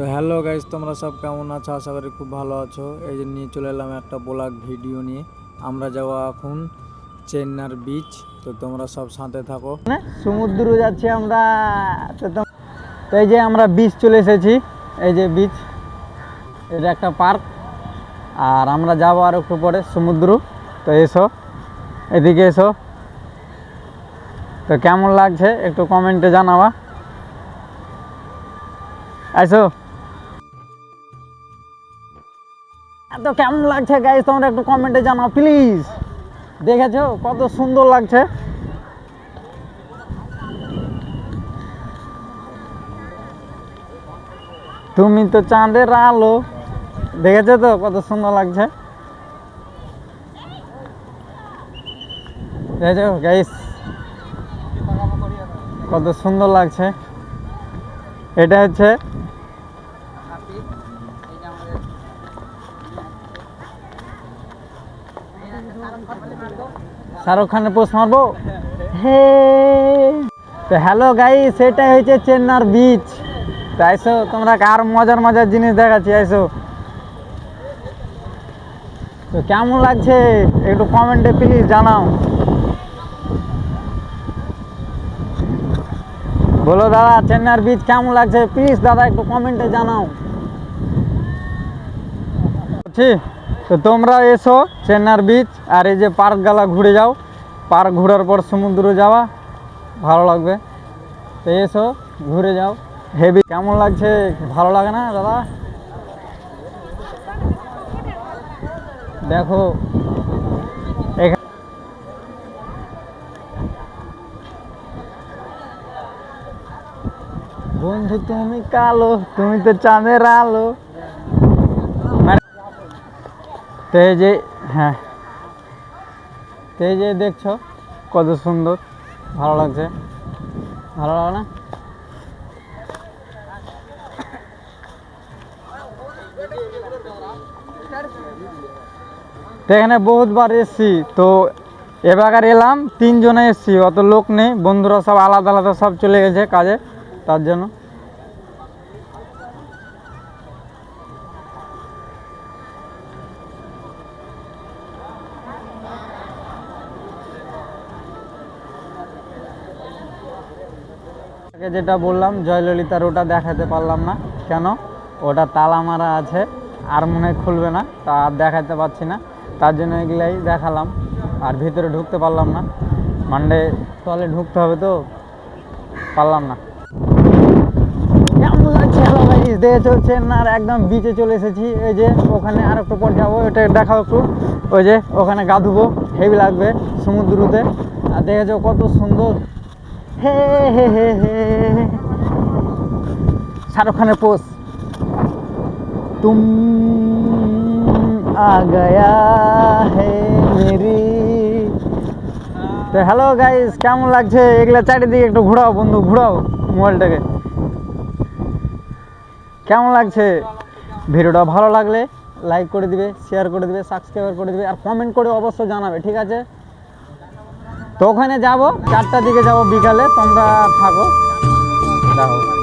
তো hello guys তোমরা সব কেমন আছো? আশা করি খুব ভালো আছো। এই যে নিয়ে চলে এলাম একটা ব্লগ ভিডিও নিয়ে। আমরা যাওয়া এখন চেন্নার বিচ তো তোমরা সব সাথে থাকো। সমুদ্র যাচ্ছি আমরা। তো এই যে আমরা বিচ চলে এসেছি। এই যে বিচ এটা একটা পার্ক আর আমরা যাব আর একটু পরে সমুদ্র। তো এসো, এদিকে এসো। তো কেমন লাগছে একটু কমেন্টে জানাবা। আসো তো কেমন লাগছে গাইজ তোমরা একটু কমেন্টে জানাও প্লিজ দেখেছ? কত সুন্দর লাগছে। তুমি তো চাঁদের আলো। দেখেছ তো কত সুন্দর লাগছে? দেখেছ গাইস কত সুন্দর লাগছে। এটা হচ্ছে শাহরুখ খানের পোস্ট মারবো? হে। তো হ্যালো গাই সেটা হয়েছে চেন্নার বিচ তো আইসো, তোমরা আর মজার মজার জিনিস দেখাচ্ছি, আইসো। তো কেমন লাগছে? একটু কমেন্টে প্লিজ জানাও। বলো দাদা চেন্নার বিচ কেমন লাগছে? প্লিজ দাদা, একটু কমেন্টে জানাও। বুঝছি তো তোমরা এসো চেন্নার বিচ আর এই যে পার্ক গালা ঘুরে যাও। পার্ক ঘোরার পর সমুদ্র যাওয়া, ভালো লাগবে। তো এসো, ঘুরে যাও। হেভি কেমন লাগছে? ভালো লাগে না, দাদা? দেখো বন্ধু, তুমি কালো, তুমি তো চাঁদের আলো মানে- তো এই যে হ্যাঁ। তো যে দেখছ, কত সুন্দর, ভালো লাগছে। ভালো লাগে না? এখানে বহুতবার এসছি, তো এবার এলাম, তিনজনে এসছি, অত লোক নেই, বন্ধুরা সব আলাদা আলাদা সব চলে গেছে কাজে, তার জন্য। আগে যেটা বললাম, জয়ললিতার ওটা দেখাতে পারলাম না। কেন? ওটা তালা মারা আছে, আর মনে খুলবে না, তা আর দেখাতে পারছি না। তার জন্য এগুলাই দেখালাম, আর ভিতরে ঢুকতে পারলাম না। মানডে তলে ঢুকতে হবে তো? পারলাম না। দেখে চলছে না আর একদম বিচে চলে এসেছি। এই যে, ওখানে আর একটু পর যাব, এটা দেখাও একটু। ওই যে, ওখানে গা ধুবো হেভি লাগবে সমুদ্রতে। আর দেখেছ কত সুন্দর? হে হে হে হে শাহরুখ খানের পোস্ট তুম আ গয়া হে মেরি। তো হ্যালো গাইস কেমন লাগছে? এগুলো চারিদিকে একটু ঘোরাও বন্ধু, ঘোরাও মোবাইলটাকে। কেমন লাগছে? ভিডিওটা ভালো লাগলে লাইক করে দিবে শেয়ার করে দিবে সাবস্ক্রাইব করে দিবে, আর কমেন্ট করে অবশ্যই জানাবে, ঠিক আছে? তো ওখানে যাব চারটার দিকে যাব বিকালে তোমরা থাকো। দেখো